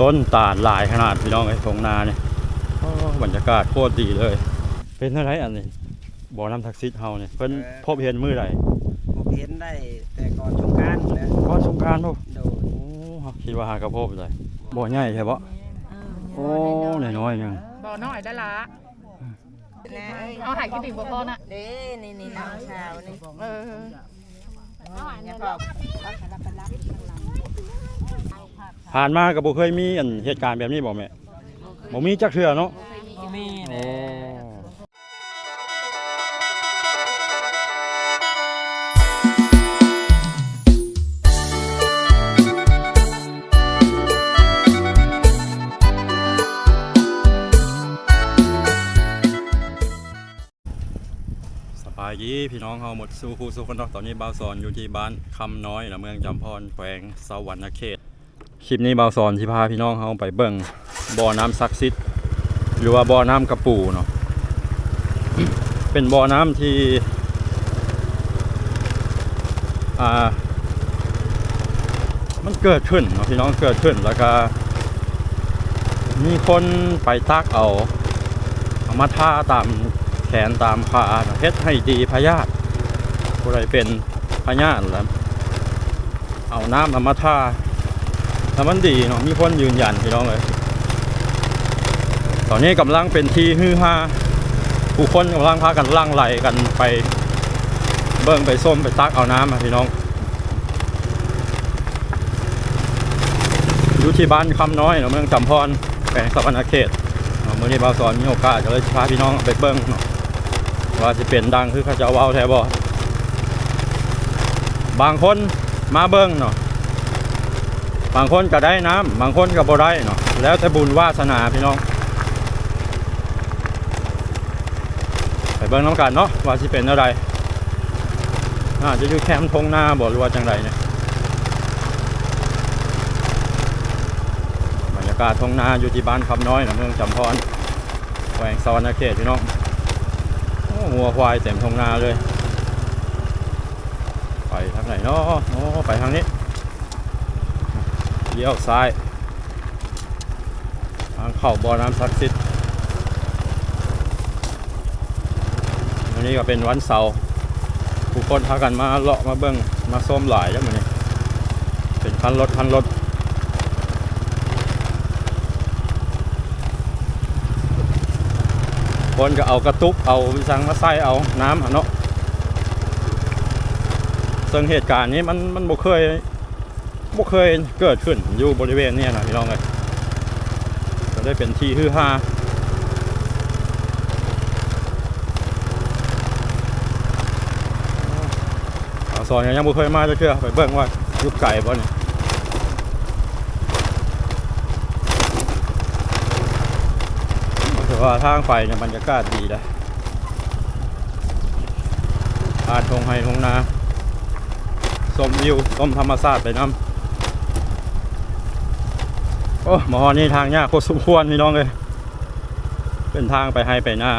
ต้นตาลหลายขนาดพี่น้องไอ้ทงนาเนี่ยโอ้บรรยากาศโคตรดีเลย เป็นอะไรอันนี้บ่อน้ำทักซิดเฮาเนี่ยเพิ่นพบเห็นมื้อใดผมเห็นได้แต่ก่อนสงกรารแล้วก่อนสงกรานต์บ่โดยโอ้คิดว่าหากระพบเลยบ่ใหญ่ใช่บ่โอ้น้อยๆยังบ่อน้อยได้ละเอาหายกินถึงบ่พอน่ะเด้นี่นี่น้องสาวนี่เอออย่าพอก ผ่านมาก็บ่เคยมีอันเหตุการณ์แบบนี้บ่แม่บ่มีจักเทื่อเนาะมีโอ้สบายดีพี่น้องเฮาหมดสู่คู่สู่คนเนาะตอนนี้บ่าวสอนอยู่ที่บ้านคำน้อยนะเมืองจำพรแขวงสวรรณเขต คลิปนี้บาวสอนสิพาพี่น้องเฮาไปเบิ่งบ่อน้ำศักดิ์สิทธิ์หรือว่าบ่อน้ำกระปูเนาะเป็นบ่อน้ำที่อ่ามันเกิดขึ้นเนาะพี่น้องเกิดขึ้นแล้วก็ มีคนไปตักเอาเอามาท่าตามแขนตามขาเฮ็ดให้ดีพยาธิผู้ใดเป็นพยาธิแล้วเอาน้ำเอามาท่า ถ้ามันดีเนาะมีคนยืนยันพี่น้องเลยตอนนี้กำลังเป็นที่ฮือฮาผู้คนกำลังพากันล่างไหลกันไป เบิ่งไปส้มไปตักเอาน้ำพี่น้องอยู่ที่บ้านคำน้อยเนาะเมืองจำพรแขวงสะวรรณเขตเมื่อนี้บ่าวสอนมีโอกาสก็เลยพาพี่น้องไปเบิ่งเนาะว่าจะเป็นดังคือเขาเจะเว้าแท้บ่บางคนมาเบิ่งเนาะ บางคนก็ได้น้ำบางคนก็บ่ได้เนาะแล้วแต่บุญวาสนาพี่น้องไปเบิ่งน้ำกันเนาะว่าสิเป็นอะไรน่าจะอยู่แคมป์ทงหน้าบ่หรือว่าจังไรเนี่ยบรรยากาศทงนาอยู่ที่บ้านคำน้อยนะเมืองจำพรแขวงสะวรรณเขตพี่น้องโอ้งัวควายเต็มทงนาเลย ไปทางไหนเนาะโอ้ไปทางนี้ เลี้ยวซ้ายทางเข้าบ่อน้ำศักดิ์สิทธิ์วันนี้ก็เป็นวันเสาร์ผู้คนพากันมาเลาะมาเบิ้งมาส้มหลายแล้วมันนี้เป็นคันรถคันรถคนก็เอากระตุกเอาสังมาใส่เอาน้ำอะเนาะซึ่งเหตุการณ์นี้มันมันบ่เคย บ่เคยเกิดขึ้นอยู่บริเวณนี้นะพี่น้องเลยจะได้เป็นที่ฮือฮาเอาซอยยังบ่เคยมาจะเชื่อไปเบิ่งว่ายุบไก่บ่เนี่ยแต่ว่าทางไปเนี่ยบรรยากาศดีนะผ่านทงไฮทงนาชมวิวชมธรรมชาติไปน้ำ โอ้หมอนี่ทางยากโคตรสมควรพี่น้องเลย เป็นทางไปให้ไปหน้า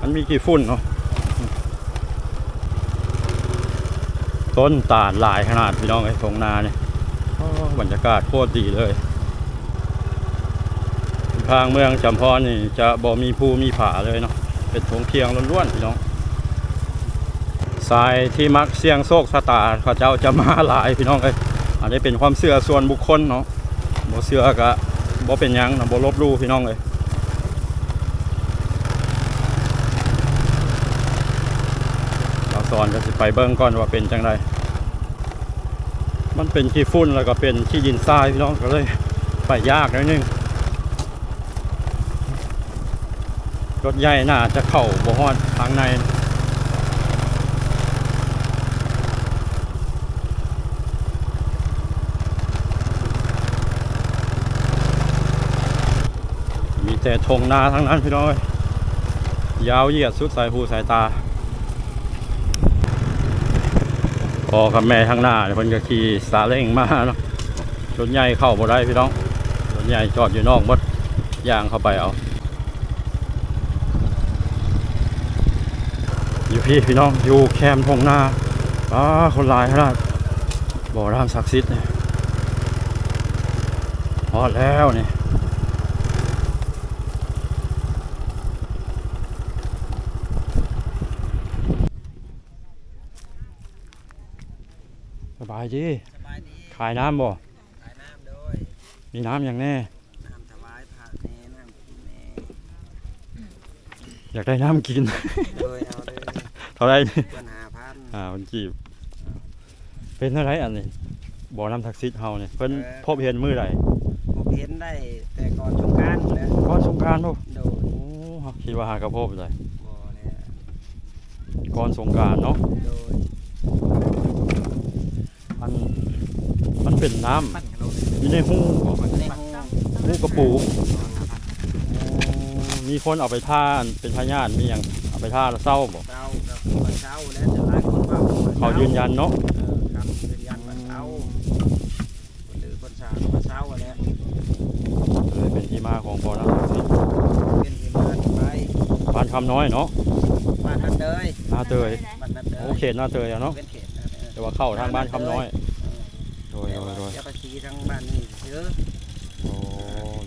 มันมีกี่ฝุ่นเนาะ ต้นตาลหลายขนาดพี่น้องไอ้ทงนาเนี่ยบรรยากาศโคตรดีเลย ทางเมืองจำพรนี่จะบ่มีภูมีผาเลยเนาะ เป็นทงเทียงล้วนๆพี่น้องสายที่มักเสียงโชคชะตาเขาเจ้าจะมาหลายพี่น้องเอ้ยอันนี้เป็นความเชื่อส่วนบุคคลเนาะ บ่เชื่อก็บ่เป็นยังนะบ่ลบลู่พี่น้องเลยเราสอนก็สิไปเบิ่งก่อนว่าเป็นจังไดมันเป็นขี้ฝุ่นแล้วก็เป็นขี้ดินทรายพี่น้องก็เลยไปยากนิดนึงรถใหญ่น่าจะเข้าบ่ฮอดทางใน แต่ทงนาทั้งนั้นพี่น้องยยาวเหยียดสุดสายหูสายตาพอกับแม่ข้างหน้าเนี่ยเพิ่นก็ขี่ซาเล้งมาเนาะรถใหญ่เข้าบ่ได้พี่น้องรถใหญ่จอดอยู่นอกหมดยางเข้าไปเอา อยู่พี่พี่น้องอยู่แคมทงนาอ้าคนลายขนาดบ่อน้ำศักดิ์สิทธิ์เนี่ยพอแล้วเนี่ย สบายดี สบายดีขายน้ำบ่ ขายน้ำโดยมีน้ำอย่างแน่ น้ำถวายพระแน่น้ำกินแน่อยากได้น้ำกิน โดยเอาเลยเท่าไหรนี่ปัญหาพัน อ่ามันจีบ เป็นเท่าไหรอันนี้บ่อน้ำทักซิดเฮาเนี่ยเพิ่นพบเห็นมือใดผมเห็นได้แต่ก่อนสงกรารแล้วก่อนสงกรารบ่โดยโอ้คิดว่าหากระพบเลยบ่แล้วก่อนสงกรารเนาะโดย มัน มันเป็นน้ำอยู่ในหูบ่ในห้องหูกระปูมีคนเอาไปท่าเป็นพยานมีอย่างเอาไปท่าแล้วเศร้าบ่เช้ากับวันเช้าแล้วจะหลายคนว่าเขายืนยันเนาะเออคำยืนยันวันเช้าหรือคนชาวันเช้าอะแล้วเลยเป็นที่มาของบ่อน้ำทักซิดเป็นที่มาที่ไปบ้านคำน้อยเนาะบ้านนัดเดยหน้าเตยบ้านนัดเดยโอเขตหน้าเตยอะเนาะเป็นเขตนะเออแต่ ว่าเข้าทางบ้านคำน้อยโดยแต่โดว่ายโดยอย่าไปชี้ทั้งบ้านนี่เยอะโอ้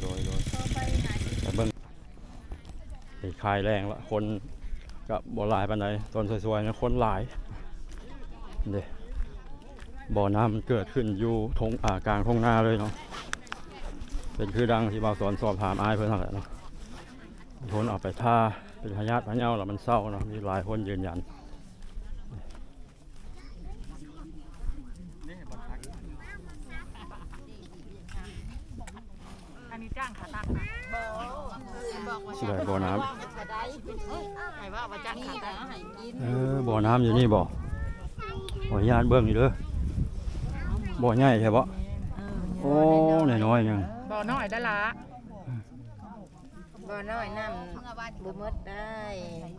โดยโดยแต่เบิ่งไอ้คายแรงละคนกับบ่หลายปานใดต้นสวยๆนะคนหลายเด้บ่อน้ำมันเกิดขึ้นอยู่ทงอ่ากลางทงนาเลยเนาะเป็นคือดังที่บ่าวสอนสอบถามอายเพิ่นนั่นแหละเนาะคนเอาไปท่าเป็นพยาธิพะเยาแล้วมันเศร้าเนาะมีหลายคนยืนยันอันนี้จ้างขาตั้ง สิได้บ่อน้ำใครว่าว่าจ้างขาตั้งเออบ่อน้ำอยู่นี่บ่ขออนุญาตเบิ่งอยู่เด้อบ่อใหญ่ใช่บ่โอ้น้อยๆยังบ่อน้อยได้ละบ่น้อยน้ำบ่หมดได้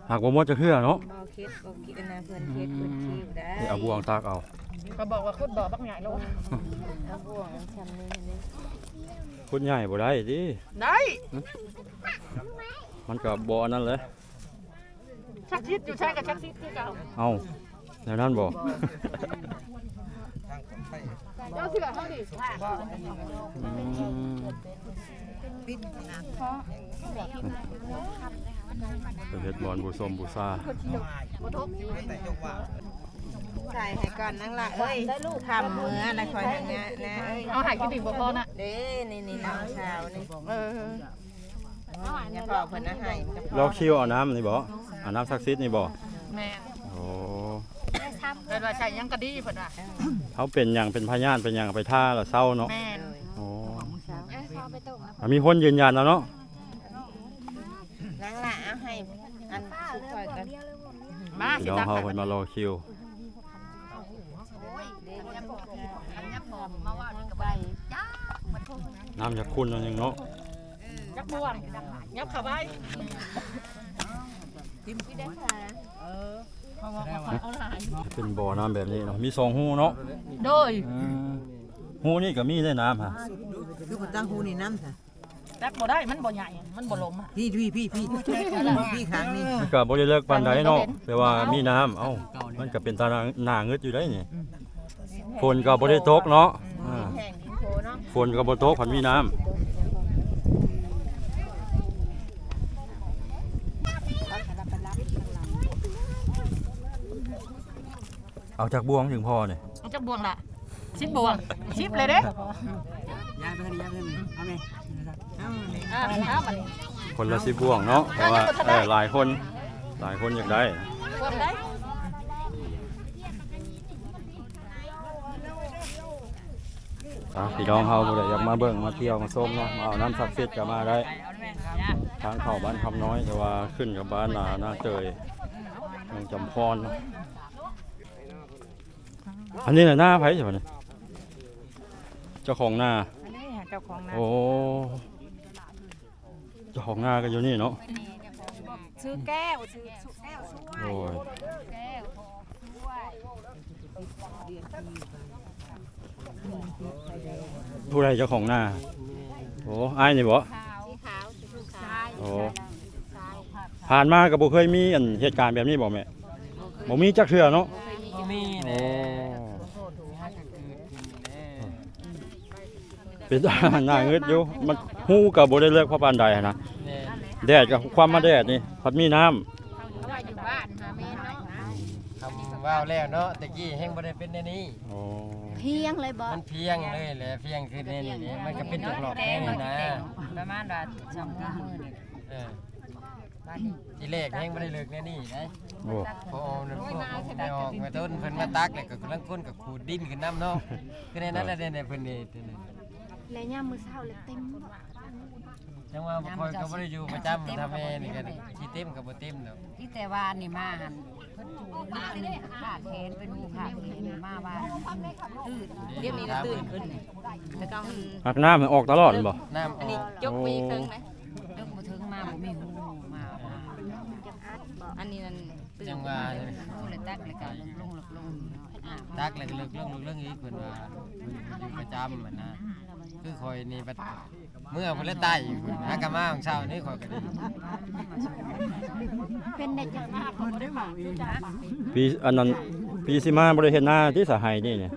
หากบ่หมดจะเคือเนาะบ่คิดบ่คิดนะเพิ่นคิดเพิ่นคิวได้เดี๋ยวเอาบ่วงตากเอา ก็บอกว่าคุดบ่อบักใหญ่โลเอาบ่วงชำนี้นี่คุณใหญ่บ่ได้ดิได้มันก็บ่อันนั้นแหละชักชิดอยู่ใช่กับชักชิดคือเก่าเอาแนวนั้นบ่เจ้าเสือเท่าดิอืมไปเฮ็ดบอนบูสมบูซา ใส่ให้ก่อนนั่งละเอ้ยทำมือนะคอยทางเนี้ยนะเอ้ยเอาหายกินดิ่งบ่พอน่ะเด้นี่นี่น้องสาวนี่เอออย่าพอเพิ่นนะให้มันก็พอรอคิวเอาน้ำนี่บ่เอาน้ำซักซิดนี่บ่แม่โอ้เป็นว่าใช่ยังก็ดีเพิ่นว่าเขาเป็นหยังเป็นพยานเป็นหยังไปท่าแล้วเศร้าเนาะแม่โอ้สาวอะมีคนยืนยันแล้วเนาะนั่งละเอาให้อันสุดคอยกันมาพี่สิน้องตักเฮาเพิ่นมารอคิว น้ำจากคุณนั่นเองเนาะยักบ่วงยับเข้าไปเป็นบ่อน้ำแบบนี้เนาะมีสองหูเนาะโดยอืมหูนี่ก็มีได้น้ำฮะดูคนตั้งหูนี่น้ำค่ะจักบ่ได้มันบ่ใหญ่ มันบ่ลมอะพี่พี่พี่พี่พี่ขางนี่มันก็บ่ได้เลิกปานใดเนาะแต่ว่ามีน้ำเอ้ามันก็เป็นตาหน้าเงึดอยู่ได้นี่ฝนก็บ่ได้ตกเนาะ ฝนก็บ่ตกพันมีน้ำเอาจากบวงถึงพอเนี่ยเอาจักบ่วงล่ะชิบบวงชิบเลยเด้ยายไปกันยายไปกันเอาไหมอ่าเอาบัดนี้คนละสิบวงเนาะเพราะว่าเออหลายคนหลายคนอยากได้บวงได้ อะพี่น้องเฮาบ่ได้อยากมาเบิ่งมาเที่ยวมาชมเนาะมาเอาน้ำศักดิ์สิทธิ์ก็มาได้ ทางเข้าบ้านคำน้อยแต่ว่าขึ้นกับบ้านนาหน้าเตยเมืองจำพรเนาะอันนี้น่ะหน้าไผใช่ป่ะเนี่ยเจ้าของนาอันนี้เจ้าของนาโอ้เจ้าของนาก็อยู่นี่เนาะ ซื้อแก้วซื้อแก้วโอ้ย ผู้ใดเจ้าของนาโอ้อ้ายนี่บ่สีขาวสีขาวโอ้ผ่านมาก็บ่เคยมีอันเหตุการณ์แบบนี้บ่แม่บ่มีจักเทื่อเนาะมีโอ้เป็นหน้าเงืดอยู่มันฮู้ก็บ่ได้เลิกเพราะปานใดนะแน่แดดกับความมาแดดนี่พัดมีน้ำ เขาว่าอยู่บ้านหาแม่เนาะ คำ ว่าวแล้วเนาะตะกี้แฮงบ่ได้เป็นแนวนี้ โอ้เพียงเลยบ่มันเพียงเลยแหละเพียงคือแน่นี่มันก็เป็นจุกหลอกแน่นี่นะประมาณว่าสองมือนี่เออทีแรกแฮงบ่ได้เลิกแน่นี่นะโอ้พอเอาพวกได้ออกมาต้นเพิ่นมาตักแล้วก็กำลังก้นกับขูดดินขึ้นน้ำเนาะคือในนั้นแหละเนี่ยเพิ่นนี่และย่ามมื้อเช้าเลยเต็มจังว่าบ่ค่อยก็บ่ได้อยู่ประจำทำแม่นี่กันขี้เต็มกับบ่เต็มดอกที่แต่ว่านี่มาหัน เพิ่นจูนี่นี่ขาดแขนเป็นหูขาดแขนมาว่าตื่นเดี๋ยวนี้ตื่นขึ้นแล้วก็หักน้ำมันออกตลอดแม่นบ่น้ำอันนี้ยกไปอีกครึ่งนะยกมาถึงมาบ่มีหูมามาอันนี้นั่นตื่นจังว่าหูกเลยตักเลยก็ลงลงลงอ่าตักแล้วก็เลิกเรื่องเรื่องอีกเพิ่นว่าอยู่ประจำเหมือะนะคือคอยนี่บัด เมื่อเพิ่นละตายอยู่หากะมาของเช้านี่คอยก็ดีเป็นได้จังมาเขาบ่ได้มาปีอันนั้นปีสิมาบ่ได้เฮ็ดหน้าที่สหายนี่เนี่ย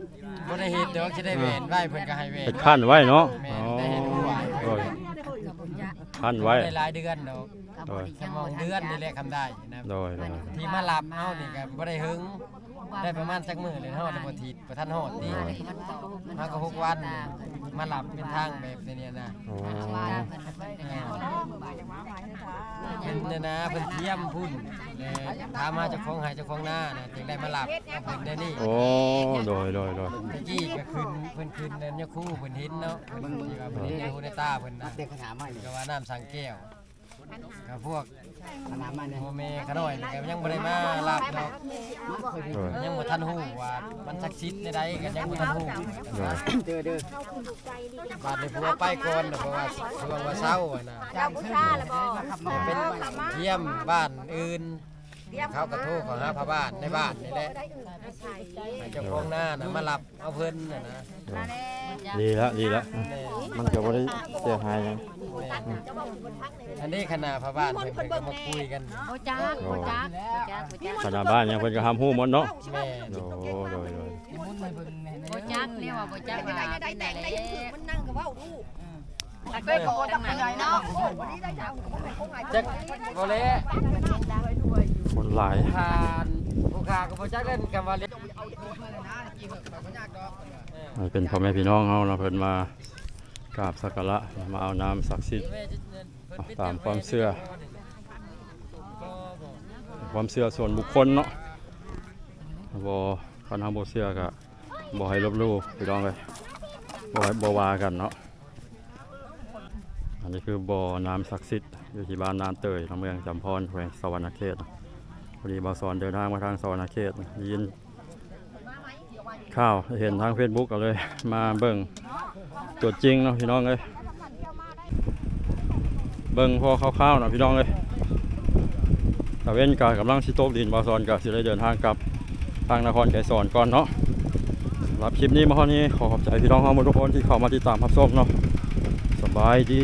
บ่ได้เฮ็ดดอกสิได้เวรไว้เพิ่นก็ให้เวรเฮ็ดขั้นไว้เนาะแม่อ๋อได้เฮ็ดหัวโอ้ยกับบุญญาขั้นไว้ได้หลายเดือนดอกกับบุญสมองเดือนนี่แหละคำได้นะโดยโดยที่มารับเฮานี่ก็บ่ได้หึง ได้ประมาณสักมื้อเลยเฮาได้บ่ทีบ่ทันฮอดนี่มันโตมันเฮาก็หกวันมารับเป็นทางแบบนี้นะโอ้ว่ามันเป็นอย่างนี้เพิ่นเนี่ยนะเพิ่นเทียมพุ่นแล้วถามมาเจ้าของให้เจ้าของหน้านะจึงได้มารับเอาเพิ่นได้นี่โอ้โดยโดยโดยตะกี้ก็ขึ้นเพิ่นขึ้นนั่นยะคู่เพิ่นเห็นเนาะเพิ่นที่ว่าเพิ่นเห็นในหูในตาเพิ่นนะเด็กถามมาอยู่ก็ว่าน้ำสังแก้ว ก็พวกถามมาเนี่ยพ่อแม่ขาน้อยนี่ก็ยังบ่ได้มารับดอกโดยยังบ่ทันฮู้ว่ามันศักดิ์สิทธิ์ในใดก็ยังบ่ทันฮู้โดยเด้อเด้อบาดในผัวไปก่อนน่ะเพราะว่าช่วงว่าเช้าอะนะเราผู้ชายแล้วบ่เป็นเยี่ยมบ้านอื่น เขากระทู้ของหาพระบ้านในบ้านนี่แหละให้เจ้าของหน้านะมารับเอาเพิ่นน่ะนะดีแล้วดีแล้วแม่มันก็บ่ได้เสียหายหยังแม่อันนี้คณะพระบ้านเพิ่นก็มาคุยกันบ่จักบ่จักบ่จักบ่จักขนาดบ้านยังเพิ่นก็ทำฮู้หมดเนาะแม่โดยโดยโดยบ่จักเนี่ยว่าบ่จักว่าเป็นไหนแล้วมันนั่งกับว่าดูไปบ่จักไหนเนาะจักบ่เละ คนหลายผ่านผู้ค้าก็บ่จักเล่นกันว่าเละมันเป็นพ่อแม่พี่น้องเฮาเนาะเพิ่นมากราบสักการะมาเอาน้ำศักดิ์สิทธิ์ตามความเชื่อ ความเชื่อส่วนบุคคลเนาะบ่คันเฮาบ่เชื่อก็บ่ให้ลบหลู่พี่น้องเลยบ่ให้บ่ว่ากันเนาะอันนี้คือบ่อน้ำศักดิ์สิทธิ์อยู่ที่บ้านนานเตยทางเมืองจำพรแขวงสวรรณเขต พอดีบาสอนเดินทางมาทางสวรรณเขตยินข่าวเห็นทาง Facebook ก็เลยมาเบิ่งตัวจริงเนาะพี่น้องเอ้ยเบิ่งพอคร่าวๆนะพี่น้องเลยตะเว้นกากำลังสิโตกดินบาซอนกาสิได้เดินทางกลับทางนครไกรสอนก่อนเนาะสำหรับคลิปนี้มาเท่านี้ขอขอบใจพี่น้องเฮาหมดทุกคนที่เข้ามาติดตามรับชมเนาะสบายดี